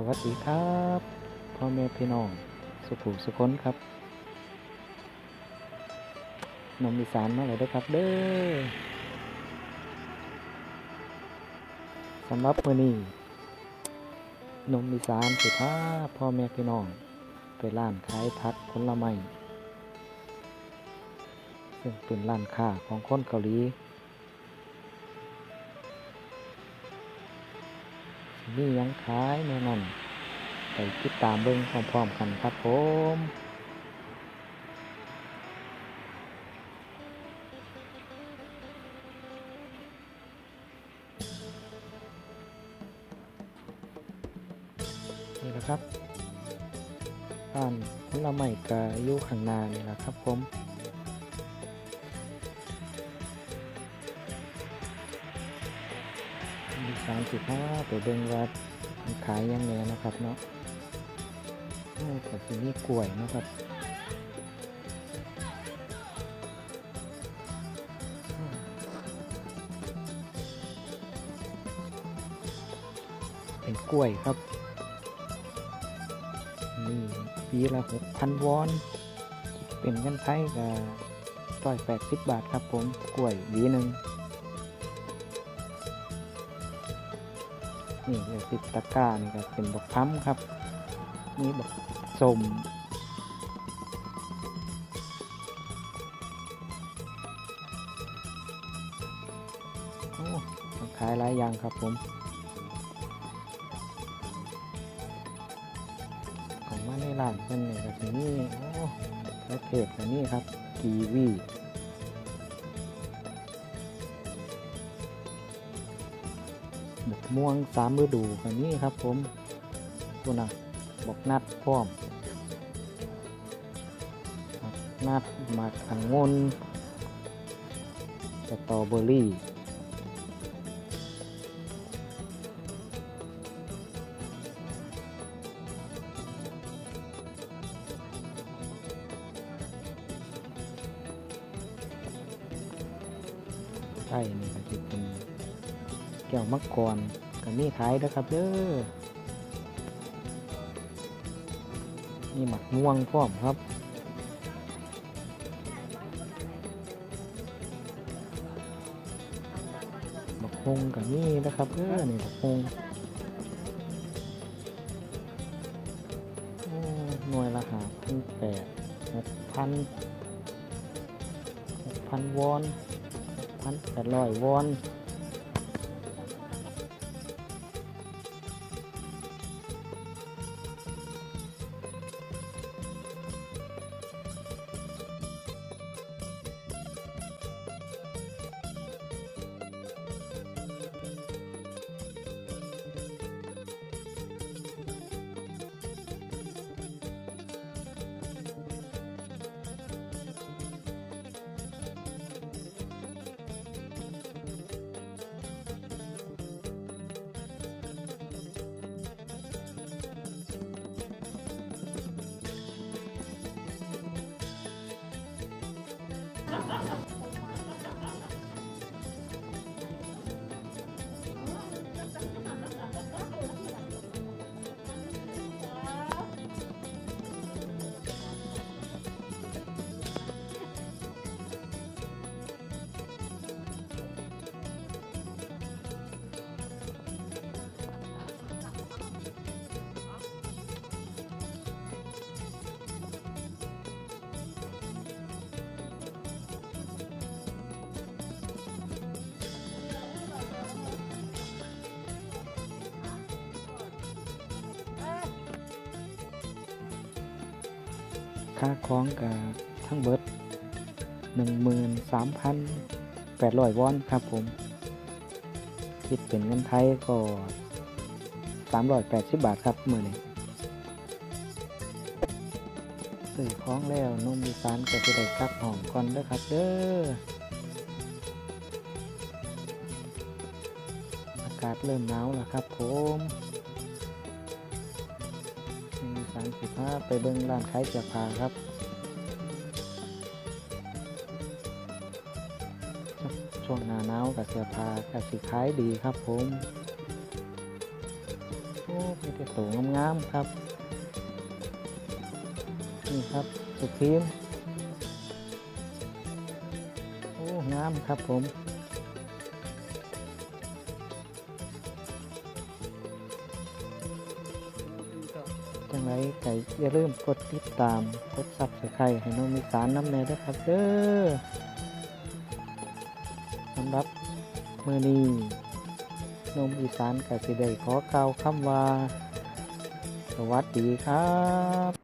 สวัสดีครับพ่อแม่พี่น้องสุขุมสุคนครับนมอีสานมาเลยด้อครับเด้อสำหรับมื้อนี้นมอีสานสิพาพ่อแม่พี่น้อง ไปร้านขายผักผลไม้ซึ่งเป็นร้านค้าของคนเกาหลี มียังขายแน่นอนไปติดตามเบิ่งพร้อมๆกันครับผมนี่แหละครับร้านผลไม้กะอยู่ข้างหน้านี่แหละครับผม สามสิบห้าไปเบิ่งว่ามันขายยังไงนะครับเนาะโอ้แต่ทีนี้กล้วยนะครับเป็นกล้วยครับ นี่ปีละหกพันวอน เป็นเงินไทยก็ร้อยแปดสิบบาทครับผม กล้วยหวีหนึ่ง นี่เดี๋ยติดตะกร้านี่ก็เป็นบักพั้มครับ นี่บักสมโอ้ขายหลายอย่างครับผมของมาในร้านเป็นนี่ก็ที่นี่โอ้ประเภทอันนี้ครับกีวี บกม่วงสามฤดูกันนี้ครับ ผมตัวนะบอกนัดพร้อมนัดมาขังงนสตรอเบอรี่ใช่นี่ก็จะเป็น แก้วมังกรก็มีขายนะครับเด้อมีหมักม่วงพร้อมครับบักฮงก็มีนะครับเด้อนี่บักฮงหน่วยละหาพันแปดหกพันหกพันวอนพันแปดร้อยวอน ค่าคล้องกับทั้งเบิดหนึ่งหมื่นสามพันแปดร้อยวอนครับผม คิดเป็นเงินไทยก็สามร้อยแปดสิบบาทครับเมื่อนี้ซื้อของแล้วนุ่มอีสานก็จะได้กลับห้องก่อนด้อครับเด้ออากาศเริ่มหนาวแล้วครับผม สามสิบห้าไปเบิ้งร้านขายเสื้อผ้าครับช่วงหน้าหนาวกับเสื้อผ้ากับสิขายดีครับผมโอ้มีแต่ตัวงามๆครับ นี่ครับสุดทีมโอ้งามครับผม จังไรไก่อย่าลืมกดติดตาม กดซับสไครต์ให้น้องมีสารน้ำแน่ด้วยครับเด้อสำหรับมือนี้นมอีสานกสิได้ขอกล่าวคำว่า สวัสดีครับ